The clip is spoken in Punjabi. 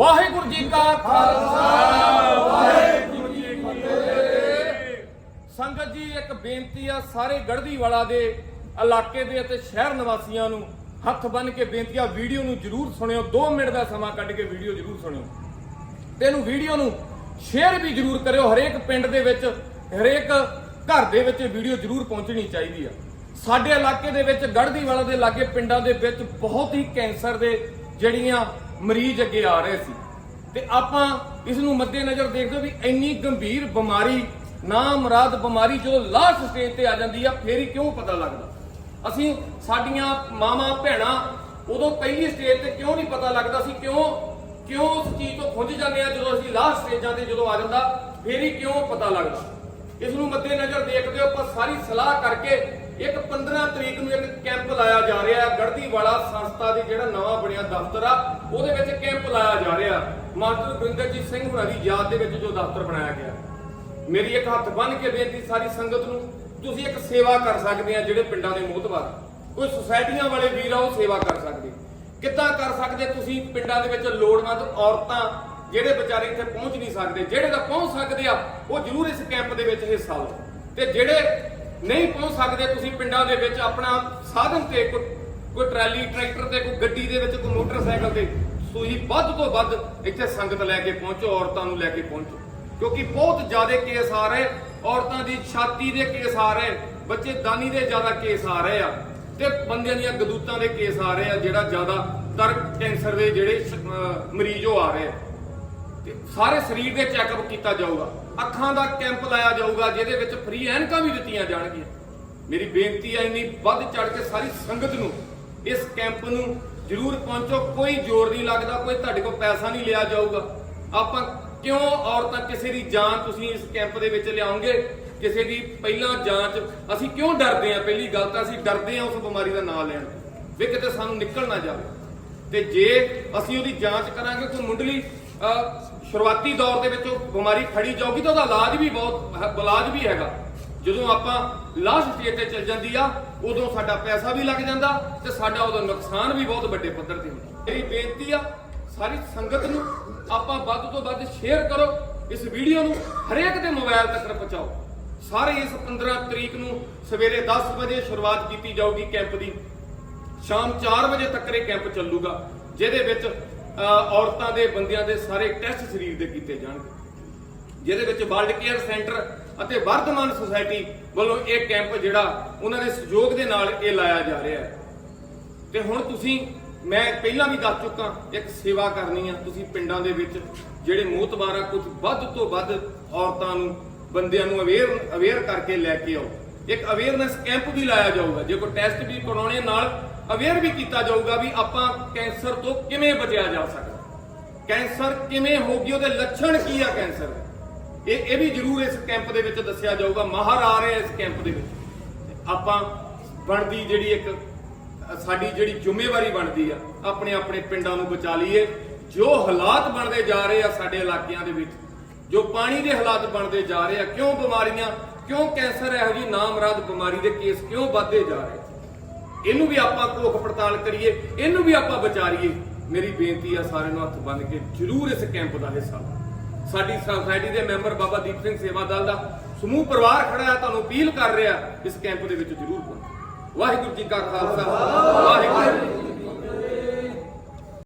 ਵਾਹਿਗੁਰੂ ਜੀ ਕਾ ਖਾਲਸਾ। ਵਾਹਿਗੁਰੂ ਜੀ ਕੀ ਫਤਿਹ। ਸੰਗਤ ਜੀ, ਇੱਕ ਬੇਨਤੀ ਆ ਸਾਰੇ ਗੜਦੀ ਵਾਲਾ ਦੇ ਇਲਾਕੇ ਦੇ ਅਤੇ ਸ਼ਹਿਰ ਨਿਵਾਸੀਆਂ ਨੂੰ, ਹੱਥ ਬੰਨ ਕੇ ਬੇਨਤੀ ਆ, ਵੀਡੀਓ ਨੂੰ ਜਰੂਰ ਸੁਣਿਓ 2 ਮਿੰਟ ਦਾ ਸਮਾਂ ਕੱਢ ਕੇ ਵੀਡੀਓ ਜਰੂਰ ਸੁਣਿਓ। ਤੇ ਇਹਨੂੰ ਵੀਡੀਓ ਨੂੰ ਸ਼ੇਅਰ ਵੀ ਜਰੂਰ ਕਰਿਓ, ਹਰੇਕ ਪਿੰਡ ਦੇ ਵਿੱਚ, ਹਰੇਕ ਘਰ ਦੇ ਵਿੱਚ ਵੀਡੀਓ ਜਰੂਰ ਪਹੁੰਚਣੀ ਚਾਹੀਦੀ ਆ। ਸਾਡੇ ਇਲਾਕੇ ਦੇ ਵਿੱਚ ਗੜਦੀ ਵਾਲਾ ਦੇ ਲਾਗੇ ਪਿੰਡਾਂ ਦੇ ਵਿੱਚ ਬਹੁਤ ਹੀ ਕੈਂਸਰ ਦੇ ਜਿਹੜੀਆਂ ਮਰੀਜ਼ ਅੱਗੇ ਆ ਰਹੇ ਸੀ। ਤੇ ਆਪਾਂ ਇਸ ਨੂੰ ਮੱਦੇਨਜ਼ਰ ਦੇਖਦੇ ਹੋ ਵੀ ਇੰਨੀ ਗੰਭੀਰ ਬਿਮਾਰੀ ਨਾ ਮੁਰਾਦ ਬਿਮਾਰੀ ਜਦੋਂ ਲਾਸਟ ਸਟੇਜ ਤੇ ਆ ਜਾਂਦੀ ਆ, ਫੇਰ ਹੀ ਕਿਉਂ ਪਤਾ ਲੱਗਦਾ? ਅਸੀਂ ਸਾਡੀਆਂ ਮਾਵਾਂ, ਭੈਣਾਂ ਉਦੋਂ ਪਹਿਲੀ ਸਟੇਜ ਤੇ ਕਿਉਂ ਨਹੀਂ ਪਤਾ ਲੱਗਦਾ ਸੀ, ਕਿਉਂ ਕਿਉਂ ਉਸ ਚੀਜ਼ ਤੋਂ ਖੁੰਝ ਜਾਂਦੇ ਆ ਜਦੋਂ ਅਸੀਂ ਲਾਸਟ ਸਟੇਜਾਂ ਤੇ ਜਦੋਂ ਆ ਜਾਂਦਾ, ਫੇਰ ਹੀ ਕਿਉਂ ਪਤਾ ਲੱਗਦਾ? ਇਸ ਨੂੰ ਮੱਦੇਨਜ਼ਰ ਦੇਖਦੇ ਹੋ ਆਪਾਂ ਸਾਰੀ ਸਲਾਹ ਕਰਕੇ ਇੱਕ 15 ਤਰੀਕ ਨੂੰ ਇੱਕ ਕੈਂਪ ਲਾਇਆ ਜਾ ਰਿਹਾ ਹੈ। ਗੜਦੀ ਵਾਲਾ ਸੰਸਥਾ ਦੇ ਜਿਹੜਾ ਨਵਾਂ ਬਣਿਆ ਦਫ਼ਤਰ ਆ, ਉਹਦੇ ਵਿੱਚ ਕੈਂਪ ਲਾਇਆ ਜਾ ਰਿਹਾ। ਮਾਸਟਰ ਗੁਰਿੰਦਰਜੀਤ ਸਿੰਘ ਹੁਣਾਂ ਦੀ ਯਾਦ ਦੇ ਵਿੱਚ ਜੋ ਦਫ਼ਤਰ ਬਣਾਇਆ ਗਿਆ। ਮੇਰੀ ਇੱਕ ਹੱਥ ਬੰਨ ਕੇ ਬੇਨਤੀ ਸਾਰੀ ਸੰਗਤ ਨੂੰ, ਤੁਸੀਂ ਇੱਕ ਸੇਵਾ ਕਰ ਸਕਦੇ ਆ ਜਿਹੜੇ ਪਿੰਡਾਂ ਦੇ ਮੋਹਤਵਾਰ ਕੋਈ ਸੁਸਾਇਟੀਆਂ ਵਾਲੇ ਵੀਰ ਆ, ਉਹ ਸੇਵਾ ਕਰ ਸਕਦੇ। ਕਿੱਦਾਂ ਕਰ ਸਕਦੇ ਤੁਸੀਂ? ਪਿੰਡਾਂ ਦੇ ਵਿੱਚ ਲੋੜਵੰਦ ਔਰਤਾਂ ਜਿਹੜੇ ਵਿਚਾਰੇ ਇੱਥੇ ਪਹੁੰਚ ਨਹੀਂ ਸਕਦੇ, ਜਿਹੜੇ ਤਾਂ ਪਹੁੰਚ ਸਕਦੇ ਆ, ਉਹ ਜ਼ਰੂਰ ਇਸ ਕੈਂਪ ਦੇ ਵਿੱਚ ਹਿੱਸਾ ਲਓ। ਤੇ ਜਿਹੜੇ ਨਹੀਂ ਪਹੁੰਚ ਸਕਦੇ, ਤੁਸੀਂ ਪਿੰਡਾਂ ਦੇ ਵਿੱਚ ਆਪਣਾ ਸਾਧਨ ਤੇ ਕੋਈ ਟਰਾਲੀ, ਟਰੈਕਟਰ ਤੇ, ਕੋਈ ਗੱਡੀ ਦੇ ਵਿੱਚ, ਕੋਈ ਮੋਟਰਸਾਈਕਲ ਤੇ, ਤੁਸੀਂ ਵੱਧ ਤੋਂ ਵੱਧ ਇੱਥੇ ਸੰਗਤ ਲੈ ਕੇ ਪਹੁੰਚੋ, ਔਰਤਾਂ ਨੂੰ ਲੈ ਕੇ ਪਹੁੰਚੋ। ਕਿਉਂਕਿ ਬਹੁਤ ਜ਼ਿਆਦਾ ਕੇਸ ਆ ਰਹੇ, ਔਰਤਾਂ ਦੀ ਛਾਤੀ ਦੇ ਕੇਸ ਆ ਰਹੇ, ਬੱਚੇ ਦਾਨੀ ਦੇ ਜ਼ਿਆਦਾ ਕੇਸ ਆ ਰਹੇ ਆ, ਤੇ ਬੰਦਿਆਂ ਦੀਆਂ ਗਦੂਤਾਂ ਦੇ ਕੇਸ ਆ ਰਹੇ ਆ, ਜਿਹੜਾ ਜ਼ਿਆਦਾ ਤਰ ਕੈਂਸਰ ਦੇ ਜਿਹੜੇ ਮਰੀਜ਼ ਉਹ ਆ ਰਹੇ ਆ। ਤੇ ਸਾਰੇ ਸਰੀਰ ਦੇ ਚੈੱਕਅਪ ਕੀਤਾ ਜਾਊਗਾ। ਅੱਖਾਂ ਦਾ ਕੈਂਪ ਲਾਇਆ ਜਾਊਗਾ, ਜਿਹਦੇ ਵਿੱਚ ਫ੍ਰੀ ਐਨਕਾਂ ਵੀ ਦਿੱਤੀਆਂ ਜਾਣਗੀਆਂ। ਮੇਰੀ ਬੇਨਤੀ ਹੈ, ਇੰਨੀ ਵੱਧ ਚੜ ਕੇ ਸਾਰੀ ਸੰਗਤ ਨੂੰ ਇਸ ਕੈਂਪ ਨੂੰ ਜ਼ਰੂਰ ਪਹੁੰਚੋ। ਕੋਈ ਜ਼ੋਰ ਨਹੀਂ ਲੱਗਦਾ, ਕੋਈ ਤੁਹਾਡੇ ਕੋਲ ਪੈਸਾ ਨਹੀਂ ਲਿਆ ਜਾਊਗਾ। ਆਪਾਂ ਕਿਉਂ ਔਰਤਾਂ ਕਿਸੇ ਦੀ ਜਾਨ ਤੁਸੀਂ ਇਸ ਕੈਂਪ ਦੇ ਵਿੱਚ ਲਿਆਉਂਗੇ ਕਿਸੇ ਦੀ ਪਹਿਲਾਂ ਜਾਂਚ, ਅਸੀਂ ਕਿਉਂ ਡਰਦੇ ਆ ਪਹਿਲੀ ਗੱਲ ਤਾਂ ਅਸੀਂ ਡਰਦੇ ਆ ਉਸ ਬਿਮਾਰੀ ਦਾ ਨਾਮ ਲੈਣ। ਤੋਂ। ਵੀ ਕਿਤੇ ਸਾਨੂੰ ਨਿਕਲ ਨਾ ਜਾਵੇ। ਤੇ ਜੇ ਅਸੀਂ ਉਹਦੀ ਜਾਂਚ ਕਰਾਂਗੇ, ਕੋਈ ਮੁੰਡਲੀ ਸ਼ੁਰੂਆਤੀ ਦੌਰ ਦੇ ਵਿੱਚ ਉਹ ਬਿਮਾਰੀ ਫੜੀ ਜਾਊਗੀ ਤਾਂ ਉਹਦਾ ਇਲਾਜ ਵੀ ਬਹੁਤ ਹੈ- ਇਲਾਜ ਵੀ ਹੈਗਾ। ਜਦੋਂ ਆਪਾਂ ਲਾਸਟ ਸਟੇਜ ਤੇ ਚੱਲ ਜਾਂਦੀ ਆ, ਉਦੋਂ ਸਾਡਾ ਪੈਸਾ ਵੀ ਲੱਗ ਜਾਂਦਾ ਤੇ ਸਾਡਾ ਉਦੋਂ ਨੁਕਸਾਨ ਵੀ ਬਹੁਤ ਵੱਡੇ ਪੱਧਰ ਤੇ ਹੁੰਦਾ। ਮੇਰੀ ਬੇਨਤੀ ਆ, ਸਾਰੀ ਸੰਗਤ ਨੂੰ ਆਪਾਂ ਵੱਧ ਤੋਂ ਵੱਧ ਸ਼ੇਅਰ ਕਰੋ, ਇਸ ਵੀਡੀਓ ਨੂੰ ਹਰੇਕ ਦੇ ਮੋਬਾਈਲ ਤੱਕ ਪਹੁੰਚਾਓ। ਸਾਰੇ ਇਸ 15 ਤਰੀਕ ਨੂੰ ਸਵੇਰੇ 10 ਵਜੇ ਸ਼ੁਰੂਆਤ ਕੀਤੀ ਜਾਊਗੀ ਕੈਂਪ ਦੀ। ਸ਼ਾਮ 4 ਵਜੇ ਤੱਕ ਇਹ ਕੈਂਪ ਚੱਲੂਗਾ, ਜਿਹਦੇ ਵਿੱਚ ਔਰਤਾਂ ਦੇ, ਬੰਦਿਆਂ ਦੇ ਸਾਰੇ ਟੈਸਟ ਸਰੀਰ ਦੇ ਕੀਤੇ ਜਾਣਗੇ। ਜਿਹਦੇ ਵਿੱਚ ਵਰਲਡ ਕੇਅਰ ਸੈਂਟਰ ਅਤੇ ਵਰਧਮਾਨ ਸੁਸਾਇਟੀ ਵੱਲੋਂ ਇਹ ਕੈਂਪ ਜਿਹੜਾ, ਉਹਨਾਂ ਦੇ ਸਹਿਯੋਗ ਦੇ ਨਾਲ ਇਹ ਲਾਇਆ ਜਾ ਰਿਹਾ ਹੈ। ਤੇ ਹੁਣ ਤੁਸੀਂ, ਮੈਂ ਪਹਿਲਾਂ ਵੀ ਦੱਸ ਚੁੱਕਾ, ਇੱਕ ਸੇਵਾ ਕਰਨੀ ਆ ਤੁਸੀਂ ਪਿੰਡਾਂ ਦੇ ਵਿੱਚ, ਜਿਹੜੇ ਮੋਤਬਾਰਾ ਕੁਝ ਵੱਧ ਤੋਂ ਵੱਧ ਔਰਤਾਂ ਨੂੰ, ਬੰਦਿਆਂ ਨੂੰ ਅਵੇਅਰ ਅਵੇਅਰ ਕਰਕੇ ਲੈ ਕੇ ਆਓ। ਇੱਕ ਅਵੇਅਰਨੈਸ ਕੈਂਪ ਵੀ ਲਾਇਆ ਜਾਊਗਾ, ਜੇ ਕੋਈ ਟੈਸਟ ਵੀ ਕਰਾਉਣੇ ਨਾਲ ਅਵੇਅਰ ਵੀ ਕੀਤਾ ਜਾਊਗਾ ਵੀ ਆਪਾਂ ਕੈਂਸਰ ਤੋਂ ਕਿਵੇਂ ਬਚਿਆ ਜਾ ਸਕਦਾ। ਕੈਂਸਰ ਕਿਵੇਂ ਹੋਗੀ ਉਹਦੇ ਲੱਛਣ ਕੀ ਆ ਕੈਂਸਰ ਦੇ? ਇਹ ਇਹ ਵੀ ਜ਼ਰੂਰ ਇਸ ਕੈਂਪ ਦੇ ਵਿੱਚ ਦੱਸਿਆ ਜਾਊਗਾ, ਮਾਹਰ ਆ ਰਹੇ ਇਸ ਕੈਂਪ ਦੇ ਵਿੱਚ। ਆਪਾਂ ਬਣਦੀ ਜਿਹੜੀ ਇੱਕ, ਸਾਡੀ ਜਿਹੜੀ ਜ਼ਿੰਮੇਵਾਰੀ ਬਣਦੀ ਆ, ਆਪਣੇ ਆਪਣੇ ਪਿੰਡਾਂ ਨੂੰ ਬਚਾ ਲਈਏ। ਜੋ ਹਾਲਾਤ ਬਣਦੇ ਜਾ ਰਹੇ ਆ ਸਾਡੇ ਇਲਾਕਿਆਂ ਦੇ ਵਿੱਚ, ਜੋ ਪਾਣੀ ਦੇ ਹਾਲਾਤ ਬਣਦੇ ਜਾ ਰਹੇ ਆ, ਕਿਉਂ ਬਿਮਾਰੀਆਂ, ਕਿਉਂ ਕੈਂਸਰ ਇਹੋ ਜੀ ਨਾਮਰਾਦ ਬਿਮਾਰੀ ਦੇ ਕੇਸ ਕਿਉਂ ਵੱਧਦੇ ਜਾ ਰਹੇ ਇਹਨੂੰ ਵੀ ਆਪਾਂ ਘੋਖ ਪੜਤਾਲ ਕਰੀਏ, ਇਹਨੂੰ ਵੀ ਆਪਾਂ ਵਿਚਾਰੀਏ। ਮੇਰੀ ਬੇਨਤੀ ਆ ਸਾਰਿਆਂ ਨੂੰ ਹੱਥ ਬੰਨ ਕੇ ਜਰੂਰ ਇਸ ਕੈਂਪ ਦਾ ਹਿੱਸਾ ਲਓ ਸਾਡੀ ਸੋਸਾਇਟੀ ਦੇ ਮੈਂਬਰ ਬਾਬਾ ਦੀਪ ਸਿੰਘ ਸੇਵਾ ਦਲ ਦਾ ਸਮੂਹ ਪਰਿਵਾਰ ਖੜਾ ਹੈ ਤੁਹਾਨੂੰ ਅਪੀਲ ਕਰ ਰਿਹਾ, ਇਸ ਕੈਂਪ ਦੇ ਵਿੱਚ ਜਰੂਰ ਪਹੁੰਚੋ। ਵਾਹਿਗੁਰੂ ਜੀ ਕਾ ਖਾਲਸਾ, ਵਾਹਿਗੁਰੂ ਜੀ